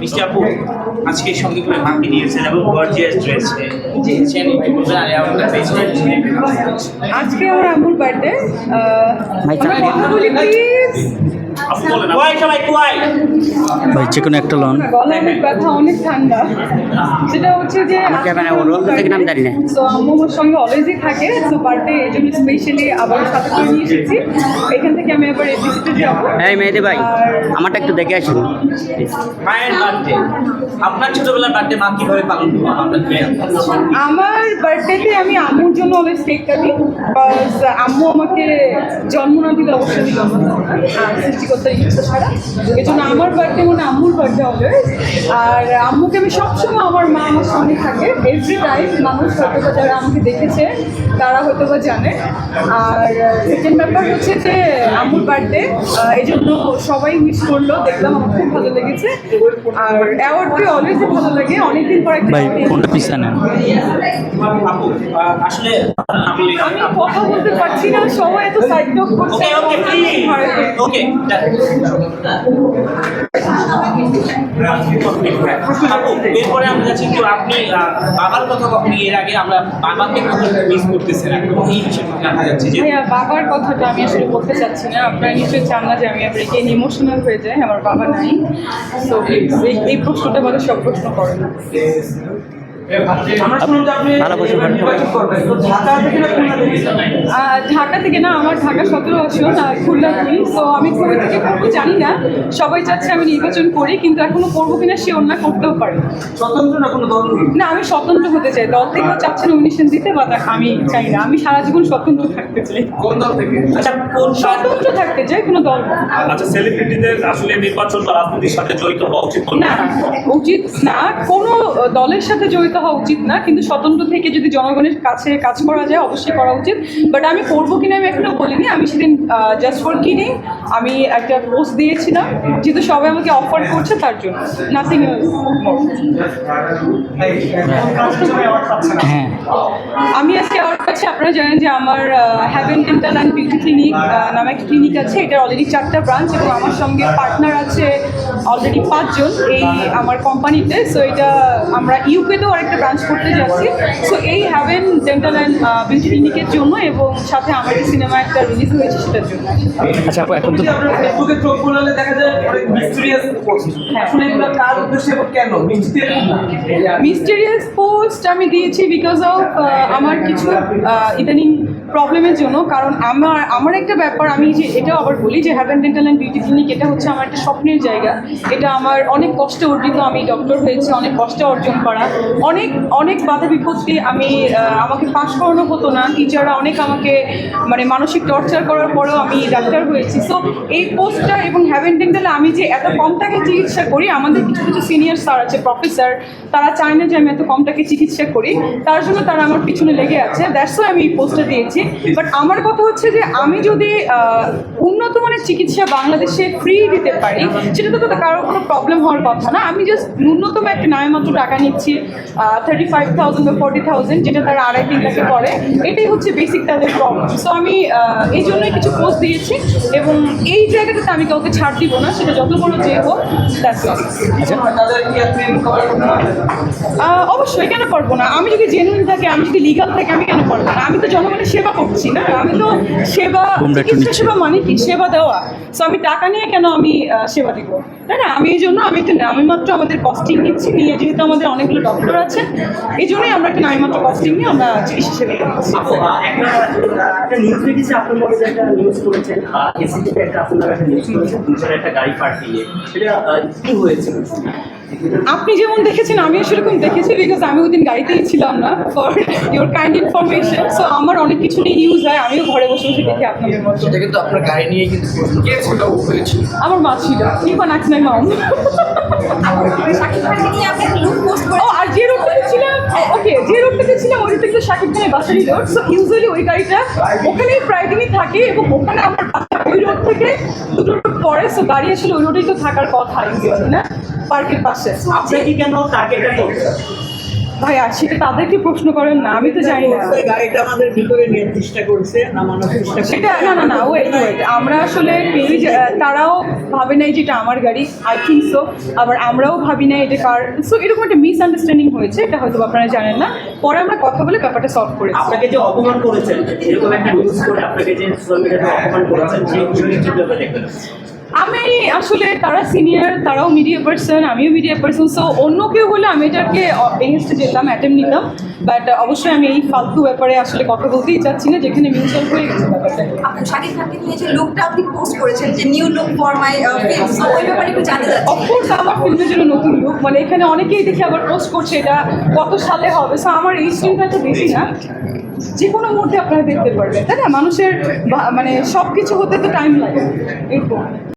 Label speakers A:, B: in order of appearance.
A: মিষ্টি আপু আজকে সঙ্গে করে মাকে নিয়েছেন এবং গর্জিয়াস ড্রেস দিয়েছেন।
B: আজকে আমার আম্মুর বার্থডে আমরা কথা বলি প্লিজ
A: কুয়াই সবাই কুয়াই।
C: ভাই যে কোনো একটা লোন।
B: অনেক ব্যথা অনেক ঠান্ডা। সেটা হচ্ছে যে
C: নাম জানি না।
B: তো আম্মু আমার সঙ্গে অলওয়েজই থাকে। তো বার্থডে এই জন্য স্পেশালি আবার সাথে করে নিয়ে এসেছি। এখান থেকে আমি এবার এপিসিতে যাব।
C: এই মেহেদি ভাই আমারটা একটু দেখে আসুন।
A: মায়ের বার্থডে আপনার ছোটবেলার বার্থডে মা কীভাবে পালন
B: আমার বার্থডেতে আমি আম্মুর জন্য অলওয়েজ কেক কাটি। আম্মু আমাকে জন্ম না দিলে। অবশ্যই দিল আর Thank you ছাড়া। এই জন্য আমার বার্থডে মানে আম্মুর বার্থডে অলওয়েজ আর আম্মুকে আমি সবসময় আমার মা আমার সঙ্গে থাকে। এভরি টাইম মানুষ হয়তো বা যারা আমাকে দেখেছে তারা হয়তো বা জানে। আর সেকেন্ড ব্যাপার হচ্ছে যে আম্মুর বার্থডে এই জন্য সবাই উইশ করল। দেখলাম আমার খুব ভালো লেগেছে। আর অ্যাওয়ার্ড পেয়ে অলওয়েজই ভালো লাগে। অনেকদিন পর একটা
A: আসলে আমি
B: আমি কথা বলতে পারছি না সবাই এত সাইড করছে।
A: ওকে ওকে এরপরে আমরা যাচ্ছি একটু আপনি বাবার কথা কখন এর আগে আমরা বাবাকে কখন মিস করতেছেন? এখন এই বিষয়টা জানতে যাচ্ছি যে
B: বাবার কথাটা আমি আসলে বলতে চাচ্ছি না। আপনারা নিশ্চয়ই চান না যে আমি আপনাকে ইমোশনাল হয়ে যাই, আমার বাবা নাই। তো এই প্রশ্নটা আমাদের সব প্রশ্ন করে না
D: ঢাকা থেকে না থেকে?
B: থেকে না আমার ঢাকা সতেরো আসন আর খুলনা দুই তো আমি কবে থেকে করব জানি না। সবাই চাচ্ছে আমি নির্বাচন করি কিন্তু এখনও করব কিনা সে অন্য করতেও পারে।
D: না কোনো দল? নেই
B: না আমি স্বতন্ত্র হতে চাই। দল থেকেও চাচ্ছে নমিনেশন দিতে বা আমি চাই না। আমি সারা জীবন স্বতন্ত্র থাকতে চাই।
D: কোন দল থেকে?
A: আচ্ছা কোন
B: স্বতন্ত্র থাকতে চাই কোনো দল।
E: আচ্ছা সেলিব্রিটিদের আসলে নির্বাচন বা রাজনীতির সাথে জড়িত হওয়া উচিত
B: না উচিত না। কোনো দলের সাথে জড়িত হওয়া উচিত না, কিন্তু স্বতন্ত্র থেকে যদি জনগণের কাছে কাজ করা যায়, অবশ্যই করা উচিত। বাট আমি করব কিনা আমি এখনও বলিনি, আমি সেদিন জাস্ট ফর কিডিং আমি একটা পোস্ট দিয়েছিলাম, যেহেতু সবাই আমাকে অফার করছে তার জন্য। নাথিং আমি আজকে আমার কাছে, আপনারা জানেন যে আমার Haven dental and beauty clinic নামে একটা ক্লিনিক আছে। এটার অলরেডি চারটা ব্রাঞ্চ এবং আমার সঙ্গে পার্টনার আছে অলরেডি পাঁচজন এই আমার কোম্পানিতে সো এটা আমরা ইউকেতেও আরেকটা ব্রাঞ্চ করতে যাচ্ছি। সো এই হ্যাভেন ডেন্টাল অ্যান্ড বিউটি ক্লিনিকের জন্য এবং সাথে আমার সিনেমা একটা রিলিজ হয়েছে সেটার জন্য।
C: আচ্ছা এখন তো
D: যদি আপনার ফেসবুকে চোখ বুলালে দেখা যায় অনেক মিস্টেরিয়াস পোস্ট আসলে এগুলো কার উদ্দেশ্যে এবং কেন? মিস্টেরিয়াস
B: মিস্টেরিয়াস পোস্ট আমি দিয়েছি বিকজ অফ আমার কিছু ইদানিং প্রবলেমের জন্য। কারণ আমার আমার একটা ব্যাপার আমি যে এটাও আবার বলি যে Haven dental and beauty clinic এটা হচ্ছে আমার একটা স্বপ্নের জায়গা। এটা আমার অনেক কষ্টে অর্জিত আমি ডক্টর হয়েছি অনেক কষ্টে অর্জন করা। অনেক অনেক বাধা বিপত্তি আমি আমাকে পাশ করানো হতো না। টিচাররা অনেক আমাকে মানে মানসিক টর্চার করার পরেও আমি ডাক্তার হয়েছি। সো এই পোস্টটা এবং হ্যাভেন ডেন্টালে আমি যে এত কম চিকিৎসা করি, আমাদের কিছু কিছু সিনিয়র স্যার আছে প্রফেসর তারা চায় না যে আমি এত কম চিকিৎসা করি। তার জন্য তারা আমার পিছনে লেগে আছে। দ্যাটস আমি এই পোস্টটা দিয়েছি। বাট আমার কথা হচ্ছে যে আমি যদি উন্নত মানের চিকিৎসা বাংলাদেশে ফ্রি দিতে পারি সেটা তো কারোর কোনো প্রবলেম হওয়ার কথা না। আমি জাস্ট ন্যূনতম একটা নামমাত্র টাকা নিচ্ছি থার্টি ফাইভ থাউজেন্ড বা ফোর্টি থাউজেন্ড যেটা তারা আড়াই তিন লাখে পড়ে এটাই হচ্ছে বেসিক তাদের প্রবলেম সো আমি এই জন্যই কিছু পোস্ট দিয়েছি এবং এই জায়গাটাতে আমি কাউকে ছাড় দিব না সেটা যত বড় যে হোক দ্যাটস
D: তাদের কি আপনি কভার করতে পারবেন
B: অবশ্যই কেন পারব না? আমি যদি জেনুইন থাকি আমি যদি লিগাল থাকি আমি কেন পারব না? আমি তো জনগণের সেবা করছি না। আমি তো সেবা। সেবা মানে কি? সেবা দেওয়া। সো আমি টাকা নিয়ে কেন আমি সেবা দিব? তাই না? আমি এই জন্য আমি একটা নামমাত্র আমাদের কস্টিং নিচ্ছি। নিয়ে যেহেতু আমাদের অনেকগুলো ডক্টর আছে, এই জন্যই আমরা একটা নামমাত্র কস্টিং নিয়ে আমরা চিকিৎসা সেবা দিচ্ছি
F: একটা গাড়ি পাঠিয়ে কি হয়েছিল?
B: আপনি যেমন দেখেছেন আমিও সেরকম দেখেছি বিকজ আমি ওই দিন গাড়িতেই ছিলাম না for your kind information so আমার অনেক কিছু নিয়ে নিউজ হয় আমিও ঘরে বসে বসে দেখি আপনাদের মতো।
D: সেটা কিন্তু আপনার গাড়ি নিয়ে কিন্তু কে ছিল। হয়েছিল।
B: আমার মা ছিল। ইভা নাচ নাই মাম ও আর যে রোডটাতে ছিলাম ওকে যে রোডটাতে ছিলাম ওই রোডটা কিন্তু শাকিব খানের বাসারি রোড সো ইউজুয়ালি ওই গাড়িটা ওখানেই প্রায় দিনই থাকে এবং ওখানে আমার ওই রোড থেকে দুটো রোড পরে সো গাড়ি আসলে ওই রোডেই তো থাকার কথা না পার্কের পাশে।
F: আপনি কি কেন টার্গেটটা করছেন?
B: ভাইয়া সেটা তাদেরকে প্রশ্ন করেন না আমি তো জানি না।
G: গাড়িটা আমাদের ভিতরে নিয়ে চেষ্টা করছে নামানোর চেষ্টা
B: সেটা না না না ওয়েট ওয়েট আমরা আসলে তারাও ভাবে নাই যে এটা আমার গাড়ি আই থিঙ্ক সো আবার আমরাও ভাবি নাই এটা কার সো এরকম একটা মিসআন্ডারস্ট্যান্ডিং হয়েছে এটা হয়তো আপনারা জানেন না। পরে আমরা কথা বলে ব্যাপারটা সলভ করেছি।
F: আপনাকে যে অপমান করেছেন এরকম একটা নিউজ করে আপনাকে যে সোশ্যাল মিডিয়াতে অপমান করেছেন সেই বিষয়টি কীভাবে দেখবেন।
B: আমি আসলে তারা সিনিয়র তারাও মিডিয়া পার্সন আমিও মিডিয়া পার্সন সো অন্য কেউ হলে আমি এটাকে এগেনস্টে যেতাম অ্যাটেম্প নিতাম বাট অবশ্যই আমি এই ফালতু ব্যাপারে আসলে কথা বলতেই চাচ্ছি না যেখানে মিউচুয়াল হয়ে গেছে ব্যাপারটা।
H: শাকিব খানকে নিয়ে যে লুকটা আপনি পোস্ট করেছেন যে new look for my film so ওই ব্যাপারে একটু জানতে চাচ্ছি
B: অফকোর্স আমার ফিল্মের জন্য নতুন লুক মানে এখানে অনেকেই দেখি আবার পোস্ট করছে এটা কত সালে হবে সো আমার এই স্ক্রিনটা তো বেশি না। যে কোনো মুহূর্তে আপনারা দেখতে পারবেন তাই না? মানুষের মানে সব কিছু হতে তো টাইম লাগে এরকম।